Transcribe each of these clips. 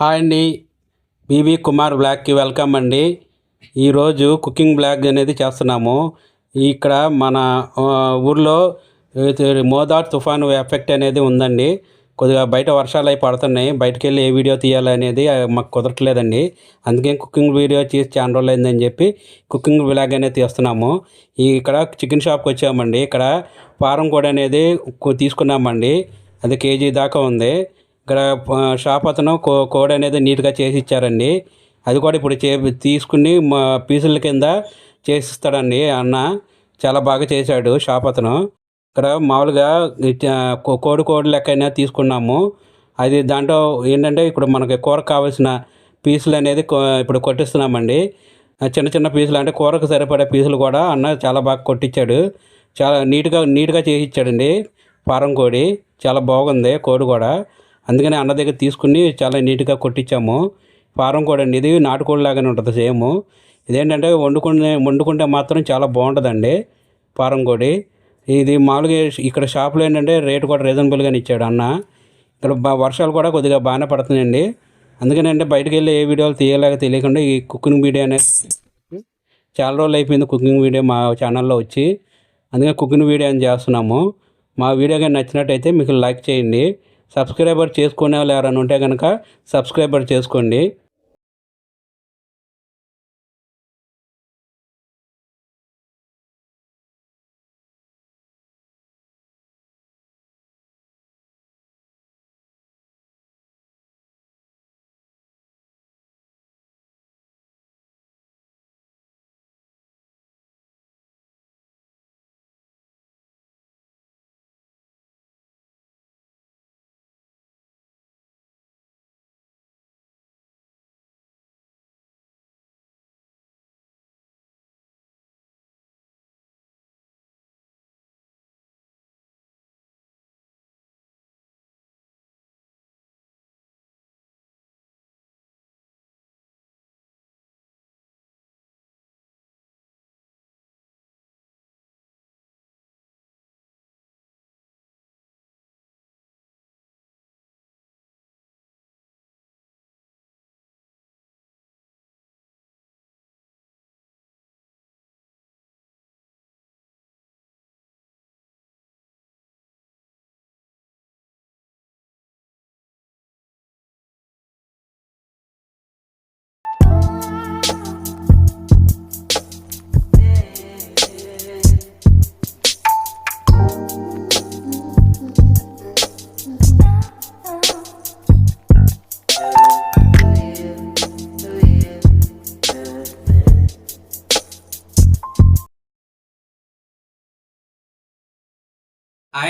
Hi అండి. BB Kumar బ్లాగ్కి welcome అండి. ఈరోజు కుకింగ్ బ్లాగ్ అనేది చేస్తున్నాము. ఇక్కడ మన ఊర్లో మోదార్ తుఫాను ఎఫెక్ట్ అనేది ఉందండి. కొద్దిగా బయట వర్షాలు అవి పడుతున్నాయి. బయటకు వెళ్ళి ఏ వీడియో తీయాలి అనేది మాకు కుదరట్లేదండి. అందుకే కుకింగ్ వీడియో తీసి చాలా రోజులు అయిందని చెప్పి కుకింగ్ బ్లాగ్ అనేది తీస్తున్నాము. ఇక్కడ చికెన్ షాప్కి వచ్చామండి. ఇక్కడ ఫారం కూడా అనేది తీసుకున్నామండి. అది కేజీ దాకా ఉంది. ఇక్కడ షాప్ అతను కో కోడ్ అనేది నీట్గా చేసి ఇచ్చారండి. అది కూడా ఇప్పుడు చే తీసుకుని మా పీసుల కింద చేసిస్తాడండి అన్న. చాలా బాగా చేశాడు షాప్ అతను. ఇక్కడ మామూలుగా కో- కోడి కోడి లెక్కైనా తీసుకున్నాము. అది దాంట్లో ఏంటంటే ఇప్పుడు మనకి కూర కావాల్సిన పీసులు అనేది ఇప్పుడు కొట్టిస్తున్నామండి. చిన్న చిన్న పీసులు అంటే కూరకు సరిపడే పీసులు కూడా అన్న చాలా బాగా కొట్టించాడు చాలా నీట్గా నీట్గా చేసి ఇచ్చాడండి. ఫారం కోడి చాలా బాగుంది కోడి కూడా. అందుకని అన్న దగ్గర తీసుకుని చాలా నీట్గా కొట్టించాము. ఫారం కోడి అండి. ఇది నాటుకోడి లాగానే ఉంటుంది సేమ్. ఇదేంటంటే వండుకునే వండుకుంటే మాత్రం చాలా బాగుంటుందండి ఫారం కోడి. ఇది మామూలుగా ఇక్కడ షాప్లో ఏంటంటే రేటు కూడా రీజనబుల్గానే ఇచ్చాడు అన్న. ఇక్కడ వర్షాలు కూడా కొద్దిగా బాగానే పడుతున్నాయండి. అందుకని అంటే బయటకు వెళ్ళి ఏ వీడియోలు తీయలేక తెలియకుండా ఈ కుకింగ్ వీడియో అనేది చాలా రోజులు అయిపోయింది కుకింగ్ వీడియో మా ఛానల్లో వచ్చి. అందుకే కుకింగ్ వీడియో అని చేస్తున్నాము. మా వీడియో కానీ నచ్చినట్టయితే మీకు లైక్ చేయండి. సబ్స్క్రైబర్ చేసుకునే వాళ్ళు ఎవరైనా ఉంటే కనుక సబ్స్క్రైబర్ చేసుకోండి.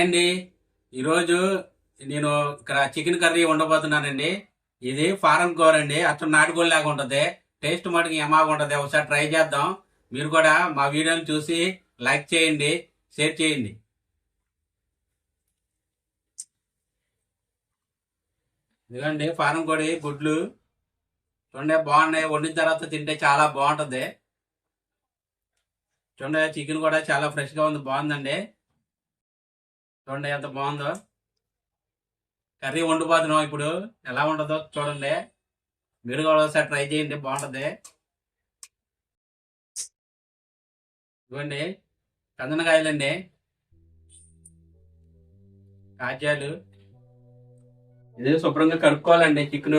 అండి. ఈరోజు నేను ఇక్కడ చికెన్ కర్రీ ఉండబోతున్నానండి ఇది ఫారం కూర అండి అసలు నాటుకోడి లాగా ఉంటుంది. టేస్ట్ మటుకు ఎమాగా ఉంటుంది. ఒకసారి ట్రై చేద్దాం. మీరు కూడా మా వీడియోని చూసి లైక్ చేయండి షేర్ చేయండి. ఇదిగోండి ఫారం కోడి గుడ్లు. చూడండి బాగున్నాయి. వండిన తర్వాత తింటే చాలా బాగుంటుంది. చూడండి చికెన్ కూడా చాలా ఫ్రెష్గా ఉంది. బాగుందండి. చూడండి ఎంత బాగుందో. కర్రీ వండిపోతున్నాం ఇప్పుడు ఎలా ఉంటుందో చూడండి. మీరు కూడా ఒకసారి ట్రై చేయండి బాగుంటుంది. ఇవ్వండి కందనకాయలండి కాజాలు. ఇది శుభ్రంగా కడుక్కోవాలండి చికెన్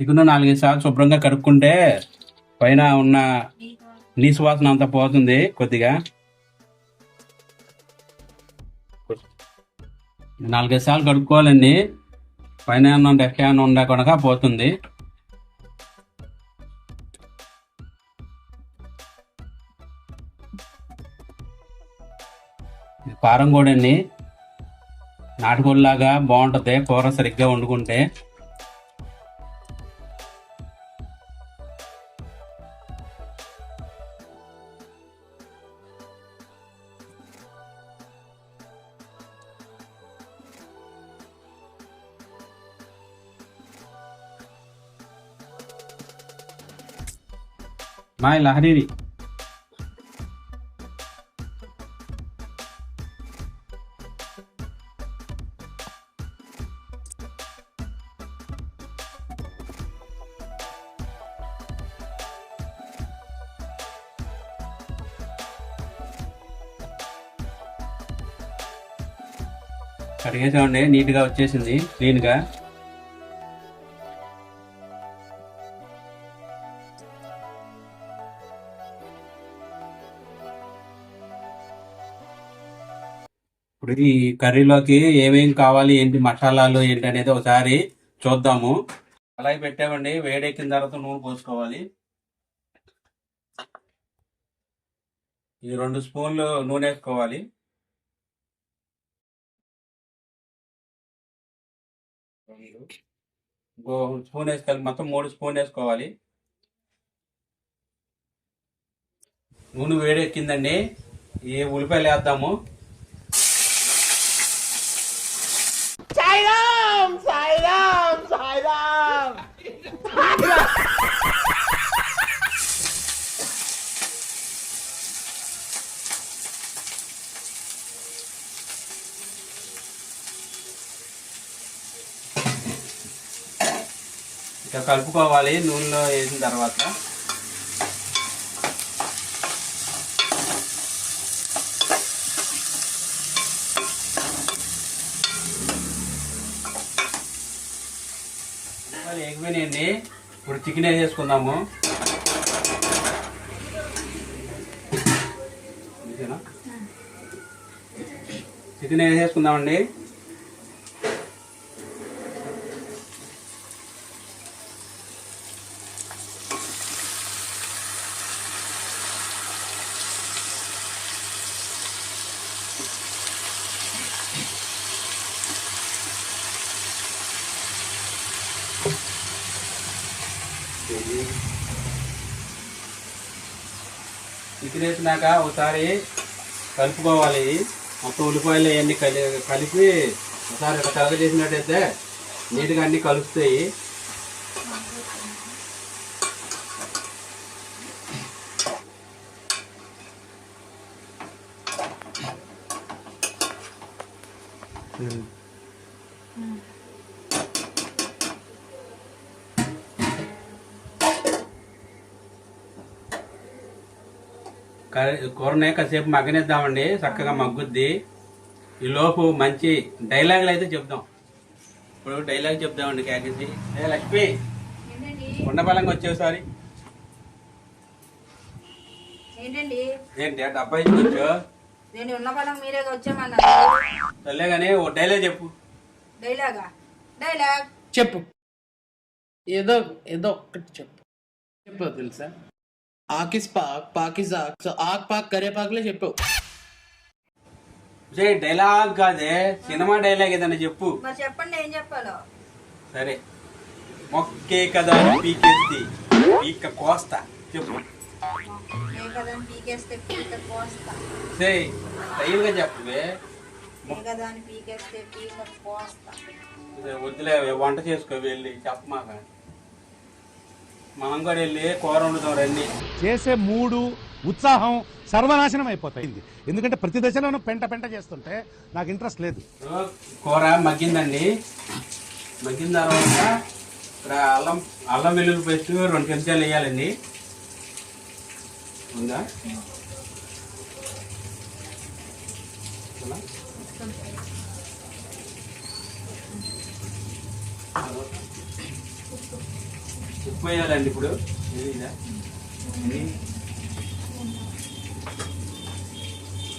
చికెన్ నాలుగైదు సార్లు శుభ్రంగా కడుక్కుంటే పైన ఉన్న నీసు వాసన అంతా పోతుంది కొద్దిగా. నాలుగైదు సార్లు కడుక్కోవాలండి. పైన ఏమన్నా డెఫ్ ఏమన్నా ఉండకుండా పోతుంది. ఇది కారం కూడా అండి నాటుకోడిలాగా బాగుంటుంది. కూర సరిగ్గా వండుకుంటే. Mai lah Hariri. కడిగేసామండి నీట్గా వచ్చేసింది క్లీన్గా ఇప్పుడు ఈ కర్రీలోకి ఏమేం కావాలి ఏంటి మసాలాలు ఏంటి అనేది ఒకసారి చూద్దాము. అలాగే పెట్టామండి వేడెక్కిన తర్వాత నూనె పోసుకోవాలి. ఈ రెండు స్పూన్లు నూనె వేసుకోవాలి. ఇంకో స్పూన్ వేసుకోవాలి మొత్తం మూడు స్పూన్ వేసుకోవాలి. నూనె వేడెక్కిందండి. ఈ ఉల్లిపాయలు వేద్దాము. కలుపుకోవాలి నూనెలో వేసిన తర్వాత. ఎగిపోయినాయండి ఇప్పుడు చికెన్ వేసేసుకుందాము. చికెన్ వేసేసుకుందామండి. చికెన్ ఒకసారి కలుపుకోవాలి. మొత్తం ఉల్లిపాయలు అవన్నీ కలి కలిపి ఒకసారి ఇట్లా చేసినట్టయితే నీట్గా అన్నీ కలుస్తాయి. కర్రీ- కూరని కాసేపు మగ్గనిద్దామండి. చక్కగా మగ్గుద్ది. ఈ లోపు మంచి డైలాగులు అయితే చెప్దాం. ఇప్పుడు డైలాగ్ చెప్దామండి కేకేసి. ఏ లక్ష్మి ఏంటండి? ఉండబలంగా వచ్చేసారి. ఏంటండి? ఏంటి ఆ డబ్బా ఇచ్చుకోవచ్చు నేను ఉన్న బలం మీరే వచ్చామన్నారు సర్లే కానీ ఓ డైలాగ్ చెప్పు. డైలాగా? డైలాగ్? చెప్పు. ఏదో ఏదో ఒక్కటి చెప్పు. చెప్పు తెలుసా? ఆకిస్ పాక్ పాకిస్ ఆక్ సో ఆక్ పాక్ కరే పాక్లే చెప్పు. జై డైలాగ్ కాదే సినిమా డైలాగ్ ఏదన్నా చెప్పు. మరి చెప్పండి ఏం చెప్పాలో? సరే. మొక్కే కదా అని పీకేసి పీక కోస్తా చెప్పు. ఏ కదా అని పీకేస్తే పీక కోస్తా. సే స్టైల్గా చెప్పవే ఏ కదా అని పీకేస్తే పీక కోస్తా. వద్దులే వంట చేసుకో వెళ్ళి చెప్పమాక. మనం కూడా వెళ్ళి కూర వండుతాం రండి. చేసే మూడు ఉత్సాహం సర్వనాశనం అయిపోతాయింది. ఎందుకంటే ప్రతి దశలోనూ పెంట పెంట చేస్తుంటే నాకు ఇంట్రెస్ట్ లేదు. కూర మగ్గిందండి. మగ్గిన తర్వాత ఇక్కడ అల్లం అల్లం వెల్లుల్లి పేస్ట్ రెండు చెంచాలు వేయాలండి. ఉందా? ఉందా? ఉప్పు వేయాలండి ఇప్పుడు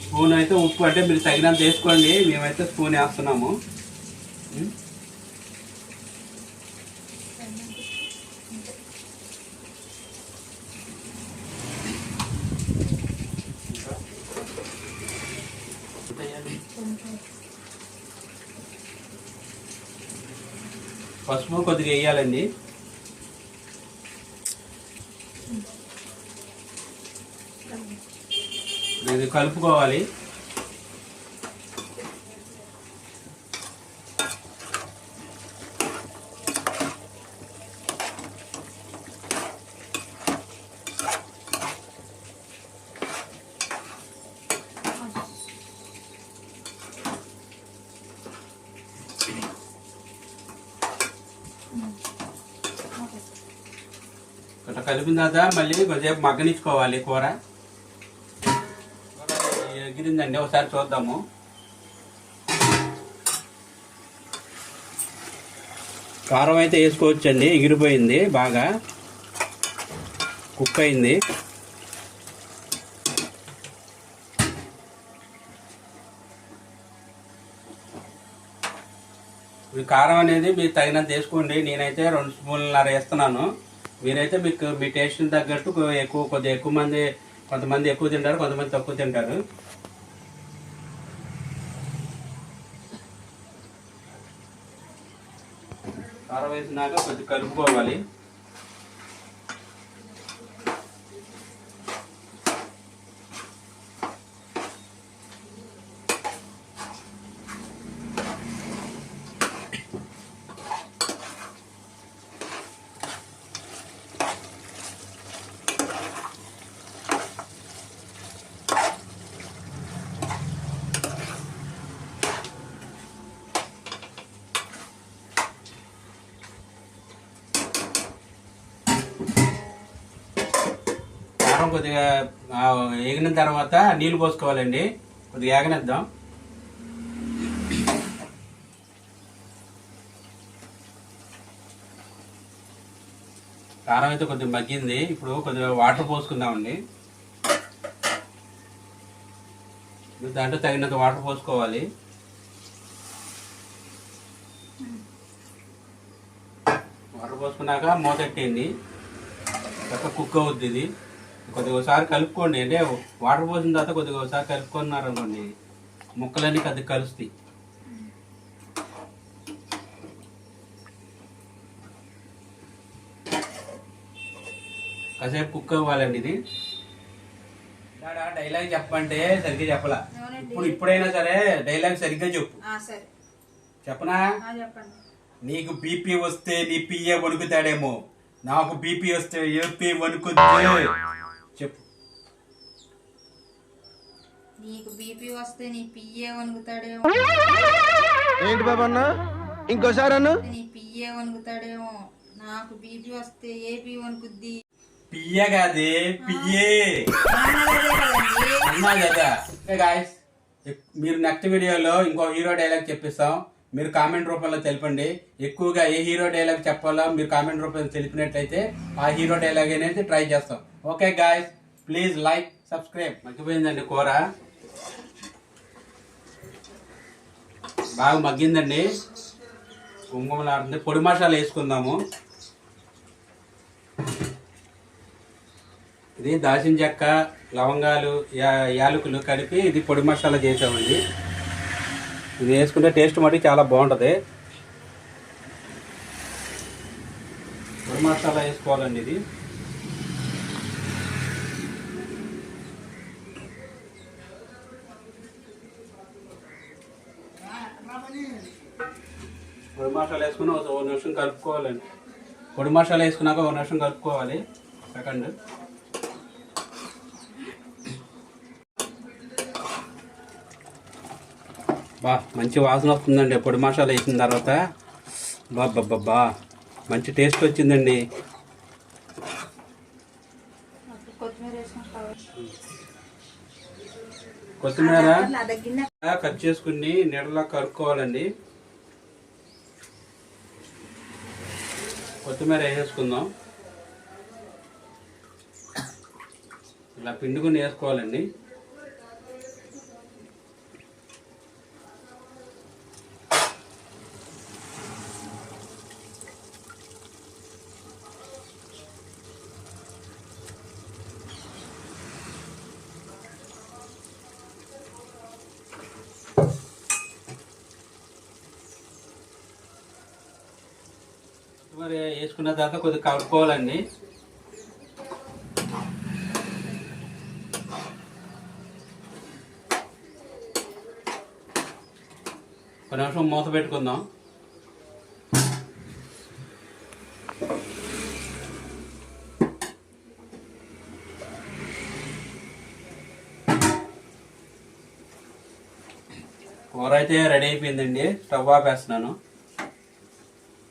స్పూన్ అయితే ఉప్పు అంటే మీరు తగినంత వేసుకోండి. మేమైతే స్పూన్ వేస్తున్నాము. పసుపు కొద్దిగా వేయాలండి ఇది కలుపుకోవాలి. కలిపిన తర్వాత మళ్ళీ కొద్దిసేపు మగ్గనిచ్చుకోవాలి కూర. కూర ఒకసారి చూద్దాము. కారం అయితే వేసుకోవచ్చండి ఎగిరిపోయింది బాగా. కుక్ అయింది ఈ కారం అనేది మీరు తగినంత వేసుకోండి నేనైతే రెండు స్పూన్లన్నర వేస్తున్నాను. మీరైతే మీకు మీ టేస్ట్ తగ్గట్టు ఎక్కువ కొద్దిగా ఎక్కువ మంది కొంతమంది ఎక్కువ తింటారు కొంతమంది తక్కువ తింటారు. కారం వేసినాక కొద్దిగా కలుపుకోవాలి కారం కొద్దిగా ఎగిన తర్వాత నీళ్ళు పోసుకోవాలండి. కొద్దిగా ఏగనిద్దాం. కారం అయితే కొద్దిగా మగ్గింది. ఇప్పుడు కొద్దిగా వాటర్ పోసుకుందామండి. దాంట్లో తగినంత వాటర్ పోసుకోవాలి. వాటర్ పోసుకున్నాక మూత చక్క కుక్ అవుద్ది ఇది. కొద్దిగా ఒకసారి కలుపుకోండి. అంటే వాటర్ పోసిన తర్వాత కొద్దిగా ఒకసారి కలుపుకున్నారు అనుకోండి ముక్కలన్నీ కొద్దిగా కలుస్తాయి. కాసేపు కుక్ అవ్వాలండి ఇది. డాడా, డైలాగ్ చెప్పంటే సరిగ్గా చెప్పలా. ఇప్పుడు ఇప్పుడైనా సరే డైలాగ్ సరిగ్గా చెప్పు. ఆ, సరే. చెప్పనా? నీకు బీపీ వస్తే నీ పిఏ వణుకుతాడేమో. నాకు బీపీ వస్తే ఏపీ వణుకుద్ది చెప్పు నీకు బీపీ వస్తే నీ పిఏ వణుకుతాడేమో. ఏంటి బాబన్న ఇంకోసారి అన్న? నీ పిఏ వణుకుతాడేమో. నాకు బీపీ వస్తే ఏపీ వణుకుద్ది. పిఏ కాదే అన్నా గాయస్ మీరు నెక్స్ట్ వీడియోలో ఇంకో హీరో డైలాగ్ చెప్పిస్తాం. మీరు కామెంట్ రూపంలో తెలపండి. ఎక్కువగా ఏ హీరో డైలాగ్ చెప్పాలో మీరు కామెంట్ రూపంలో తెలిపినట్లయితే ఆ హీరో డైలాగ్ అనేది ట్రై చేస్తాం. Okay guys please like subscribe మగ్గిపోయిందండి కూర. బాగా మగ్గిందండి. కుంకుమలాడుతుంది. పొడి మసాలా వేసుకుందాము. ఇది దాల్చిన చెక్క లవంగాలు యా- యాలకులు కలిపి ఇది పొడి మసాలా చేసామండి. ఇది వేసుకుంటే టేస్ట్ మటుకు చాలా బాగుంటుంది. పొడి మసాలా వేసుకోవాలండి ఇది. పొడి మసాలా వేసుకుని ఒక నిమిషం కలుపుకోవాలండి పొడి మసాలా వేసుకున్నాక ఒక నిమిషం కలుపుకోవాలి. సెకండ్. బా మంచి వాసన వస్తుందండి. పొడి మసాలా వేసిన తర్వాత బా బా బా మంచి టేస్ట్ వచ్చిందండి. కొత్తిమీర కట్ చేసుకుని నీళ్ళలో కలుపుకోవాలండి. కొత్తిమీర వేసేసుకుందాం. ఇలా పిండుకుని వేసుకోవాలండి. మరి వేసుకున్న తర్వాత కొద్దిగా కలుపుకోవాలండి ఒక నిమిషం మూత పెట్టుకుందాం. కూర అయితే రెడీ అయిపోయిందండి. స్టవ్ ఆపేస్తున్నాను.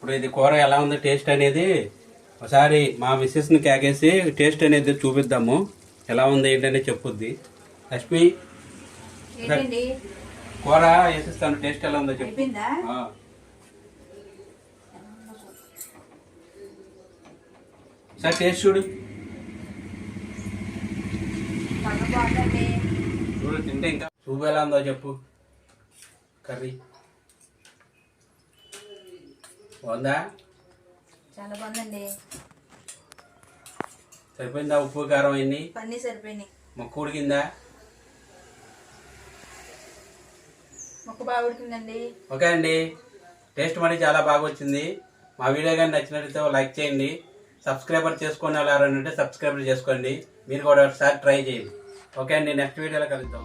ఇప్పుడు ఇది కూర ఎలా ఉంది టేస్ట్ అనేది ఒకసారి మా మిస్సెస్ని కేకేసి టేస్ట్ అనేది చూపిద్దాము. ఎలా ఉంది ఏంటనే చెప్పుద్ది. లక్ష్మి కూర వేసిస్తాను. టేస్ట్ ఎలా ఉందో చెప్పు. సార్ టేస్ట్ చూడు. చూడు తింటే ఇంకా సూప్ ఎలా ఉందో చెప్పు. కర్రీ. బాగుందా? చాలా బాగుందండి. సరిపోయిందా? ఉప్పు కారం అన్ని? పన్నీ సరిపోయినాయి. మొక్క ఉడికిందా మొక్క బాగా ఉడికిందండి. ఓకే అండి. టేస్ట్ మరి చాలా బాగా వచ్చింది. మా వీడియో కానీ నచ్చినట్లయితే లైక్ చేయండి. సబ్స్క్రైబర్ చేసుకుని వెళ్ళారంటే సబ్స్క్రైబర్ చేసుకోండి మీరు కూడా ఒకసారి ట్రై చేయండి. ఓకే అండి. నెక్స్ట్ వీడియోలో కలుద్దాం.